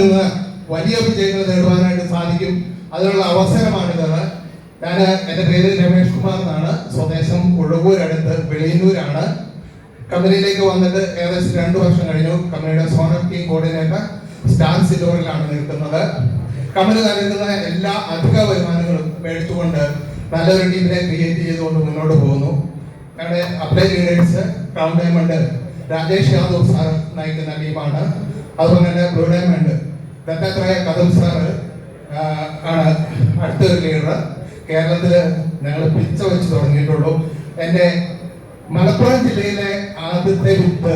നിന്ന് വലിയ വിജയങ്ങൾ നേടുവാനായിട്ട് സാധിക്കും. അതിനുള്ള അവസരമാണിത്. ഞാൻ എന്റെ പേര് രമേഷ് കുമാർ എന്നാണ്. സ്വദേശം ഉഴവൂരടുത്ത് വെളിയന്നൂരാണ്. കമ്പനിയിലേക്ക് വന്നിട്ട് ഏകദേശം രണ്ട് വർഷം കഴിഞ്ഞു. കമ്പനിയുടെ സോണൽ ടീം കോർഡിനേറ്റർ സ്റ്റാർ സിലോറിലാണ് നിൽക്കുന്നത്. കമ്പനി നൽകുന്ന എല്ലാ അധിക വരുമാനങ്ങളും മേടിച്ചുകൊണ്ട് നല്ലൊരു ടീമിനെ ക്രിയേറ്റ് ചെയ്തുകൊണ്ട് മുന്നോട്ട് പോകുന്നു. ഞങ്ങളുടെ apply leaders crown diamond Rajesh Yadav sir നയിക്കുന്ന ടീമാണ് അതുപോലെ തന്നെ ബ്ലൂ ഡയമണ്ട് ദത്താത്രേയ കഥം സാറ് ആണ് അടുത്തൊരു ലീഡർ കേരളത്തിൽ ഞങ്ങൾ പിച്ച വെച്ച് തുടങ്ങിയിട്ടുള്ളൂ. എന്റെ മലപ്പുറം ജില്ലയിലെ ആദ്യത്തെ വിത്ത്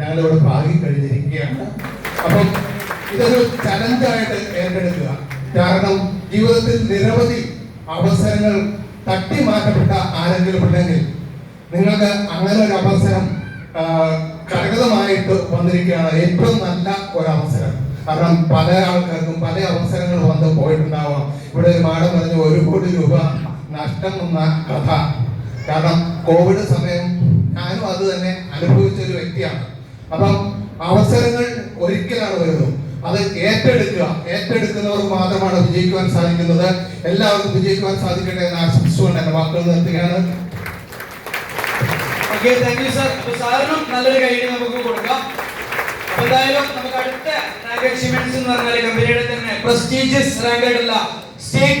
ഞങ്ങളിവിടെ പാകി കഴിഞ്ഞിരിക്കുകയാണ് അപ്പം ഇതൊരു ചലഞ്ചായിട്ട് ഏറ്റെടുക്കുക. കാരണം ജീവിതത്തിൽ നിരവധി അവസരങ്ങൾ തട്ടി മാറ്റപ്പെട്ട ആരെങ്കിലും ഉണ്ടെങ്കിൽ നിങ്ങൾക്ക് അങ്ങനെ ഒരു അവസരം കരകതമായിട്ട് വന്നിരിക്കുകയാണ് ഏറ്റവും നല്ല ഒരു അവസരം കാരണം പല ആൾക്കാർക്കും പല അവസരങ്ങൾ വന്ന് പോയിട്ടുണ്ടാവാം. ഇവിടെ ഒരു മാഡം പറഞ്ഞ ഒരു കോടി രൂപ നഷ്ടം വന്ന കഥ. കാരണം കോവിഡ് സമയം ഞാനും അത് തന്നെ അനുഭവിച്ച ഒരു വ്യക്തിയാണ്. അപ്പം അവസരങ്ങൾ ഒരിക്കലാണ് വരുന്നത്. അത് ഏറ്റെടുക്കുക. ഏറ്റെടുക്കുന്നവർക്ക് മാത്രമാണ് വിജയിക്കുവാൻ സാധിക്കുന്നത്. എല്ലാവർക്കും വിജയിക്കുവാൻ സാധിക്കട്ടെ എന്ന് ആശംസിച്ചുകൊണ്ട് എന്റെ വാക്കുകൾ നിർത്തുകയാണ്. ഓക്കെ താങ്ക് യു സാർ സാറിനും നല്ലൊരു കൈ നമുക്ക് കൊടുക്കാം. എന്തായാലും നമുക്ക് അടുത്ത റാങ്ക് അച്ചീവ്മെന്റ്സ് എന്ന് പറഞ്ഞാൽ കമ്പനിയുടെ തന്നെ പ്രസ്റ്റീജിയസ് റാങ്ക് ആയിട്ടുള്ള സ്റ്റേറ്റ്